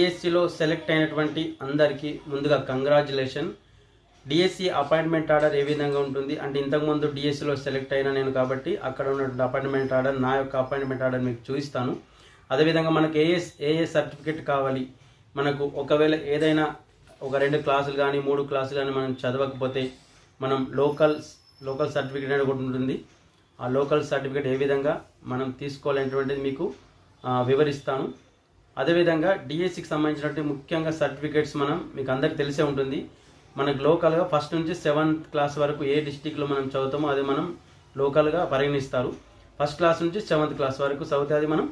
డిఎస్సిలో సెలెక్ట్ అయినటువంటి అందరికీ ముందుగా కంగ్రాచులేషన్ డిఎస్సి అపాయింట్మెంట్ ఆర్డర్ ఏ విధంగా ఉంటుంది? అంటే ఇంతకుముందు డిఎస్సిలో సెలెక్ట్ అయినా నేను కాబట్టి అక్కడ ఉన్నటువంటి అపాయింట్మెంట్ ఆర్డర్ నా యొక్క అపాయింట్మెంట్ ఆర్డర్ మీకు చూపిస్తాను. అదేవిధంగా మనకు ఏఎస్ ఏఏ సర్టిఫికేట్ కావాలి? మనకు ఒకవేళ ఏదైనా ఒక రెండు క్లాసులు కానీ మూడు క్లాసులు కానీ మనం చదవకపోతే మనం లోకల్ లోకల్ సర్టిఫికేట్ అనేది ఒకటి ఉంటుంది. ఆ లోకల్ సర్టిఫికేట్ ఏ విధంగా మనం తీసుకోవాలనేటువంటిది మీకు వివరిస్తాను. అదేవిధంగా డిఎస్సికి సంబంధించినటువంటి ముఖ్యంగా సర్టిఫికేట్స్ మనం మీకు అందరికి తెలిసే ఉంటుంది. మనకు లోకల్గా ఫస్ట్ నుంచి సెవెంత్ క్లాస్ వరకు ఏ డిస్టిక్లో మనం చదువుతామో అది మనం లోకల్గా పరిగణిస్తారు. ఫస్ట్ క్లాస్ నుంచి సెవెంత్ క్లాస్ వరకు చదివితే అది మనం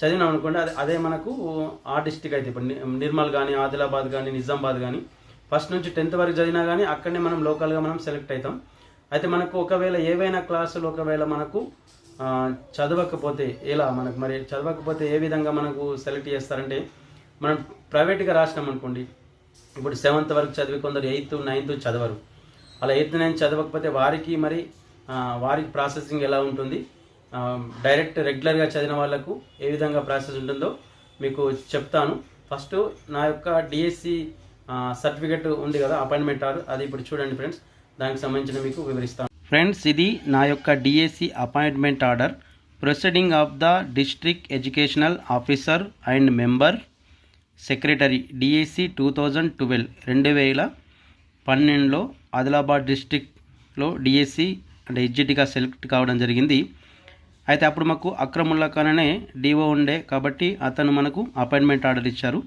చదివినాం అనుకోండి అదే అదే మనకు ఆ డిస్టిక్ అయితే. ఇప్పుడు నిర్మల్ కానీ ఆదిలాబాద్ కానీ నిజామాబాద్ కానీ ఫస్ట్ నుంచి టెన్త్ వరకు చదివినా కానీ అక్కడనే మనం లోకల్గా మనం సెలెక్ట్ అవుతాం. అయితే మనకు ఒకవేళ ఏవైనా క్లాసులు ఒకవేళ మనకు చదవకపోతే ఎలా మనకు మరి చదవకపోతే ఏ విధంగా మనకు సెలెక్ట్ చేస్తారంటే మనం ప్రైవేట్గా రాసినాం అనుకోండి. ఇప్పుడు సెవెంత్ వరకు చదివి కొందరు ఎయిత్ నైన్త్ చదవరు. అలా ఎయిత్ నైన్త్ చదవకపోతే వారికి మరి వారికి ప్రాసెసింగ్ ఎలా ఉంటుంది? డైరెక్ట్ రెగ్యులర్గా చదివిన వాళ్ళకు ఏ విధంగా ప్రాసెస్ ఉంటుందో మీకు చెప్తాను. ఫస్ట్ నా యొక్క డిఎస్సి సర్టిఫికెట్ ఉంది కదా అపాయింట్మెంట్ ఆరు అది ఇప్పుడు చూడండి ఫ్రెండ్స్ దానికి సంబంధించిన మీకు వివరిస్తాను. ఫ్రెండ్స్ ఇది నా యొక్క DSC appointment order. Proceeding of the district educational officer and member secretary DSC two thousand twelve రెండు వేల పన్నెండులో ఆదిలాబాద్ డిస్టిక్లో డిఎస్సి అంటే ఎగ్జిట్గా సెలెక్ట్ కావడం జరిగింది. అయితే అప్పుడు మాకు అక్రముల్లా ఖాన్ డిఓ ఉండే కాబట్టి అతను మనకు అపాయింట్మెంట్ ఆర్డర్ ఇచ్చారు.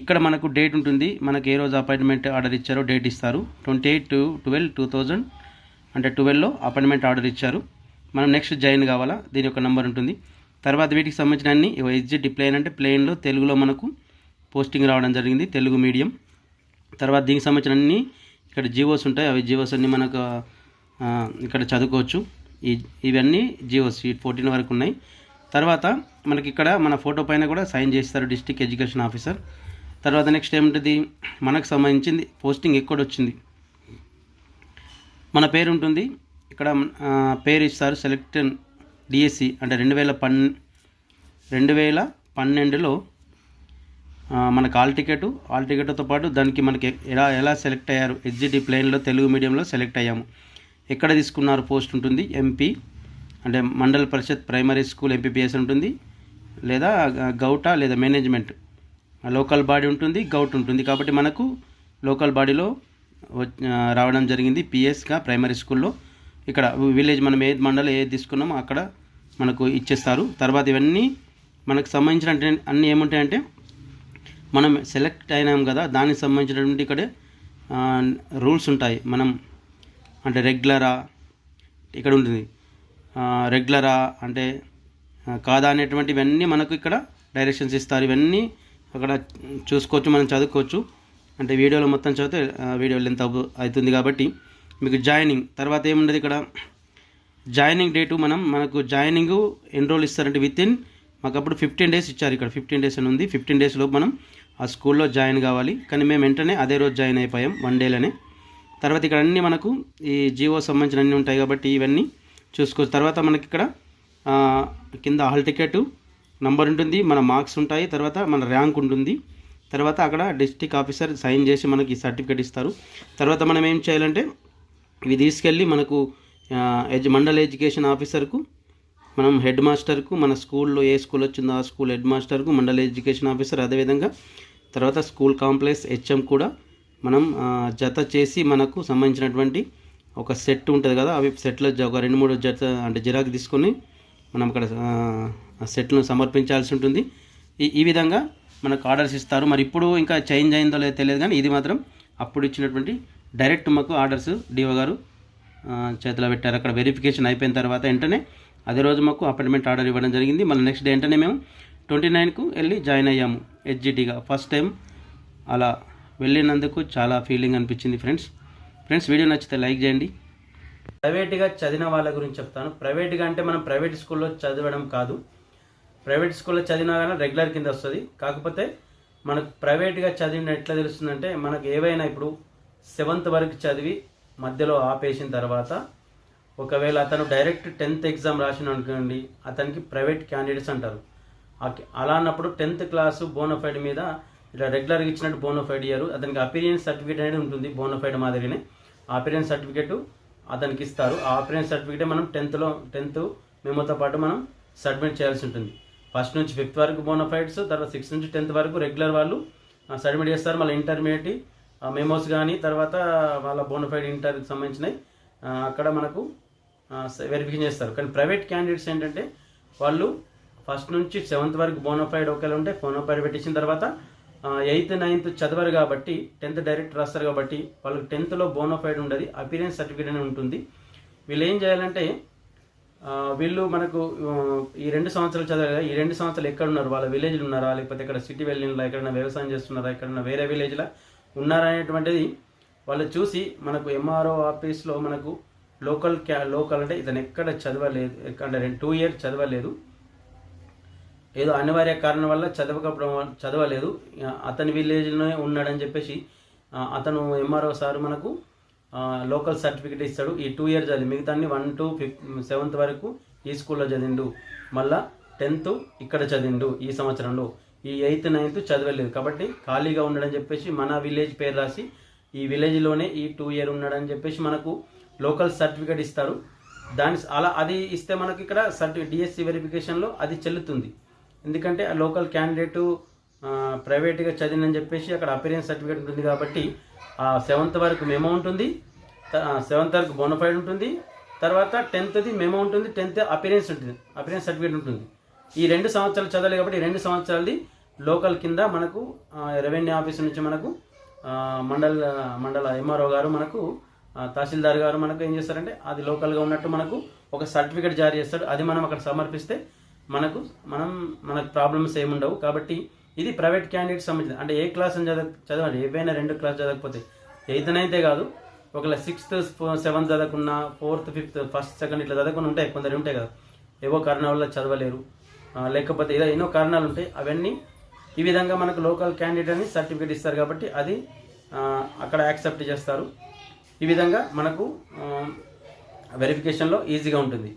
ఇక్కడ మనకు డేట్ ఉంటుంది. మనకు ఏ రోజు అపాయింట్మెంట్ ఆర్డర్ ఇచ్చారో డేట్ ఇస్తారు. Twenty eight to twelve two thousand అంటే ట్వెల్వ్లో అపాయింట్మెంట్ ఆర్డర్ ఇచ్చారు. మనం నెక్స్ట్ జాయిన్ కావాలా? దీని యొక్క నెంబర్ ఉంటుంది. తర్వాత వీటికి సంబంధించిన అన్ని ఎస్జిటి ప్లేన్ అంటే ప్లేన్లో తెలుగులో మనకు పోస్టింగ్ రావడం జరిగింది తెలుగు మీడియం. తర్వాత దీనికి సంబంధించిన అన్ని ఇక్కడ జీవోస్ ఉంటాయి. అవి జీవోస్ అన్ని మనకు ఇక్కడ చదువుకోవచ్చు. ఈ ఇవన్నీ జీవోస్ ఈ ఫోర్టీన్ వరకు ఉన్నాయి. తర్వాత మనకి ఇక్కడ మన ఫోటో పైన కూడా సైన్ చేస్తారు డిస్ట్రిక్ట్ ఎడ్యుకేషన్ ఆఫీసర్ తర్వాత నెక్స్ట్ ఏముంటుంది? మనకు సంబంధించింది పోస్టింగ్ ఎక్కడ వచ్చింది? మన పేరు ఉంటుంది ఇక్కడ పేరు ఇస్తారు సెలెక్ట్ డిఎస్సి అంటే రెండు వేల పన్ రెండు వేల పన్నెండులో మనకు ఆల్ టికెట్ ఆల్ టికెట్తో పాటు దానికి మనకి ఎలా ఎలా సెలెక్ట్ అయ్యారు? హెచ్జిటి ప్లేన్లో తెలుగు మీడియంలో సెలెక్ట్ అయ్యాము. ఎక్కడ తీసుకున్నారు పోస్ట్ ఉంటుంది? ఎంపీ అంటే మండల పరిషత్ ప్రైమరీ స్కూల్ ఎంపీపీఎస్ ఉంటుంది. లేదా గౌటా లేదా మేనేజ్మెంట్. లోకల్ బాడీ ఉంటుంది గౌట్ ఉంటుంది. కాబట్టి మనకు లోకల్ బాడీలో రావడం జరిగింది పిఎస్గా ప్రైమరీ స్కూల్లో. ఇక్కడ విలేజ్ మనం ఏ మండలం ఏది తీసుకున్నామో అక్కడ మనకు ఇచ్చేస్తారు. తర్వాత ఇవన్నీ మనకు సంబంధించిన అన్నీ ఏముంటాయంటే మనం సెలెక్ట్ అయినాం కదా దానికి సంబంధించినటువంటి ఇక్కడ రూల్స్ ఉంటాయి. మనం అంటే రెగ్యులరా ఇక్కడ ఉంటుంది. రెగ్యులరా అంటే కాదా అనేటువంటి ఇవన్నీ మనకు ఇక్కడ డైరెక్షన్స్ ఇస్తారు. ఇవన్నీ అక్కడ చూసుకోవచ్చు మనం చదువుకోవచ్చు. అంటే వీడియోలో మొత్తం చదివితే వీడియో లెంత్ అవుతుంది కాబట్టి మీకు జాయినింగ్ తర్వాత ఏముండదు ఇక్కడ? జాయినింగ్ డేటు మనం మనకు జాయినింగ్ ఎన్ని రోజులు ఇస్తారంటే విత్ ఇన్ మాకు అప్పుడు ఫిఫ్టీన్ డేస్ ఇచ్చారు ఇక్కడ. ఫిఫ్టీన్ డేస్ అని ఉంది. ఫిఫ్టీన్ డేస్లో మనం ఆ స్కూల్లో జాయిన్ కావాలి. కానీ మేము వెంటనే అదే రోజు జాయిన్ అయిపోయాం వన్ డేలోనే తర్వాత ఇక్కడ అన్నీ మనకు ఈ జియో సంబంధించిన అన్నీ ఉంటాయి కాబట్టి ఇవన్నీ చూసుకోవచ్చు. తర్వాత మనకి ఇక్కడ కింద హాల్ టికెట్ నంబర్ ఉంటుంది మన మార్క్స్ ఉంటాయి. తర్వాత మన ర్యాంక్ ఉంటుంది. తర్వాత అక్కడ డిస్టిక్ ఆఫీసర్ సైన్ చేసి మనకి సర్టిఫికేట్ ఇస్తారు. తర్వాత మనం ఏం చేయాలంటే ఇవి తీసుకెళ్ళి మనకు ఎజ్ మండల ఎడ్యుకేషన్ ఆఫీసర్కు మనం హెడ్ మాస్టర్కు మన స్కూల్లో ఏ స్కూల్ వచ్చిందో ఆ స్కూల్ హెడ్ మాస్టర్కు మండల ఎడ్యుకేషన్ ఆఫీసర్ అదేవిధంగా తర్వాత స్కూల్ కాంప్లెక్స్ హెచ్ఎం కూడా మనం జత చేసి మనకు సంబంధించినటువంటి ఒక సెట్ ఉంటుంది కదా అవి సెట్లో ఒక రెండు మూడు జత అంటే జిరాక్ తీసుకొని మనం అక్కడ సెట్ను సమర్పించాల్సి ఉంటుంది. ఈ ఈ విధంగా మనకు ఆర్డర్స్ ఇస్తారు. మరి ఇప్పుడు ఇంకా చేంజ్ అయిందో లేదో తెలియదు కానీ ఇది మాత్రం అప్పుడు ఇచ్చినటువంటి డైరెక్ట్ మాకు ఆర్డర్స్ డిఓ గారు చేతిలో పెట్టారు. అక్కడ వెరిఫికేషన్ అయిపోయిన తర్వాత వెంటనే అదే రోజు మాకు అపాయింట్మెంట్ ఆర్డర్ ఇవ్వడం జరిగింది. మళ్ళీ నెక్స్ట్ డే వెంటనే మేము ట్వంటీ నైన్కు వెళ్ళి జాయిన్ అయ్యాము హెచ్జిటీగా ఫస్ట్ టైం అలా వెళ్ళినందుకు చాలా ఫీలింగ్ అనిపించింది ఫ్రెండ్స్ ఫ్రెండ్స్ వీడియో నచ్చితే లైక్ చేయండి. ప్రైవేట్గా చదివిన వాళ్ళ గురించి చెప్తాను. ప్రైవేట్గా అంటే మనం ప్రైవేట్ స్కూల్లో చదవడం కాదు. ప్రైవేట్ స్కూల్లో చదివినా కానీ రెగ్యులర్ కింద వస్తుంది. కాకపోతే మనకు ప్రైవేట్గా చదివిన ఎట్లా తెలుస్తుందంటే మనకు ఏవైనా ఇప్పుడు సెవెంత్ వరకు చదివి మధ్యలో ఆపేసిన తర్వాత ఒకవేళ అతను డైరెక్ట్ టెన్త్ ఎగ్జామ్ రాసిన అనుకోండి అతనికి ప్రైవేట్ క్యాండిడేట్స్ అంటారు. అలా అన్నప్పుడు టెన్త్ క్లాసు బోనఫైడ్ మీద ఇలా రెగ్యులర్గా ఇచ్చినట్టు బోనోఫైడ్ ఇయ్యారు. అతనికి అపీరియన్స్ సర్టిఫికేట్ అనేది ఉంటుంది బోనోఫైడ్ మాదిరిగానే అపీరియన్స్ సర్టిఫికేట్ అతనికి ఇస్తారు. ఆ అపీరియన్స్ సర్టిఫికేట్ మనం టెన్త్లో టెన్త్ మెమోతో పాటు మనం సబ్మిట్ చేయాల్సి ఉంటుంది. ఫస్ట్ నుంచి ఫిఫ్త్ వరకు బోనోఫైడ్స్ తర్వాత సిక్స్త్ నుంచి టెన్త్ వరకు రెగ్యులర్ వాళ్ళు సబ్మిట్ చేస్తారు మళ్ళీ ఇంటర్మీడియట్ మెమోస్ కానీ తర్వాత వాళ్ళ బోనఫైడ్ ఇంటర్కి సంబంధించినవి అక్కడ మనకు వెరిఫికేషన్ చేస్తారు. కానీ ప్రైవేట్ క్యాండిడేట్స్ ఏంటంటే వాళ్ళు ఫస్ట్ నుంచి సెవెంత్ వరకు బోనోఫైడ్ ఒకవేళ ఉంటే బోనోఫైడ్ పెట్టించిన తర్వాత ఎయిత్ నైన్త్ చదవరు కాబట్టి టెన్త్ డైరెక్ట్ రాస్తారు కాబట్టి వాళ్ళకి టెన్త్లో బోనోఫైడ్ ఉండదు అపీరియన్స్ సర్టిఫికేట్ అని ఉంటుంది. వీళ్ళు ఏం చేయాలంటే వీళ్ళు మనకు ఈ రెండు సంవత్సరాలు చదివారు ఈ రెండు సంవత్సరాలు ఎక్కడ ఉన్నారు వాళ్ళ విలేజ్లో ఉన్నారా? లేకపోతే ఇక్కడ సిటీ వెళ్ళినా ఎక్కడైనా వ్యవసాయం చేస్తున్నారా? ఎక్కడైనా వేరే విలేజ్లో ఉన్నారా అనేటువంటిది వాళ్ళు చూసి మనకు ఎంఆర్ఓ ఆఫీస్లో మనకు లోకల్ క్యా లోకల్ అంటే ఇతను ఎక్కడ చదవలేదు ఎక్కడ టూ ఇయర్స్ చదవలేదు. ఏదో అనివార్య కారణం వల్ల చదవకపోవడం చదవలేదు. అతని విలేజ్లోనే ఉన్నాడని చెప్పేసి అతను ఎంఆర్ఓ సార్ మనకు లోకల్ సర్టిఫికేట్ ఇస్తాడు. ఈ టూ ఇయర్ చదివి మిగతాన్ని వన్ టు ఫిఫ్త్ సెవెంత్ వరకు ఈ స్కూల్లో చదివిండు. మళ్ళా టెన్త్ ఇక్కడ చదివిండు ఈ సంవత్సరంలో. ఈ ఎయిత్ నైన్త్ చదవలేదు. కాబట్టి ఖాళీగా ఉన్నాడని చెప్పేసి మన విలేజ్ పేరు రాసి ఈ విలేజ్లోనే ఈ టూ ఇయర్ ఉన్నాడని చెప్పేసి మనకు లోకల్ సర్టిఫికేట్ ఇస్తారు. దాని అలా అది ఇస్తే మనకి ఇక్కడ సర్టి డిఎస్సి వెరిఫికేషన్లో అది చెల్లుతుంది. ఎందుకంటే ఆ లోకల్ క్యాండిడేటు ప్రైవేట్గా చదివినని చెప్పేసి అక్కడ అపీరియన్స్ సర్టిఫికేట్ ఉంటుంది కాబట్టి ఆ సెవెంత్ వరకు మెమో ఉంటుంది సెవెంత్ వరకు బోనఫైడ్ ఉంటుంది తర్వాత టెన్త్ది మెమో ఉంటుంది టెన్త్ అపీరియన్స్ ఉంటుంది అపీరియన్స్ సర్టిఫికేట్ ఉంటుంది. ఈ రెండు సంవత్సరాలు చదవాలి కాబట్టి రెండు సంవత్సరాలది లోకల్ కింద మనకు రెవెన్యూ ఆఫీస్ నుంచి మనకు మండల్ మండల మండల ఎంఆర్ఓ గారు మనకు తహసీల్దార్ గారు మనకు ఏం చేస్తారంటే అది లోకల్గా ఉన్నట్టు మనకు ఒక సర్టిఫికేట్ జారీ చేస్తాడు. అది మనం అక్కడ సమర్పిస్తే మనకు మనం మనకు ప్రాబ్లమ్స్ ఏముండవు. కాబట్టి ఇది ప్రైవేట్ క్యాండిడేట్ సంబంధించింది. అంటే ఏ క్లాస్ అని చదవ చదవండి. ఏవైనా రెండు క్లాస్ చదవకపోతే. ఎయిత్ అయితే కాదు. ఒకవేళ సిక్స్త్ సెవెంత్ చదవకున్న ఫోర్త్ ఫిఫ్త్ ఫస్ట్ సెకండ్ ఇట్లా చదవకుండా ఉంటాయి. కొందరు ఉంటాయి కదా. ఏవో కారణాల వల్ల చదవలేరు. లేకపోతే ఏదో ఎన్నో కారణాలు ఉంటాయి. అవన్నీ ఈ విధంగా మనకు లోకల్ క్యాండిడేట్ అని సర్టిఫికేట్ ఇస్తారు కాబట్టి అది అక్కడ యాక్సెప్ట్ చేస్తారు. ఈ విధంగా మనకు వెరిఫికేషన్లో ఈజీగా ఉంటుంది.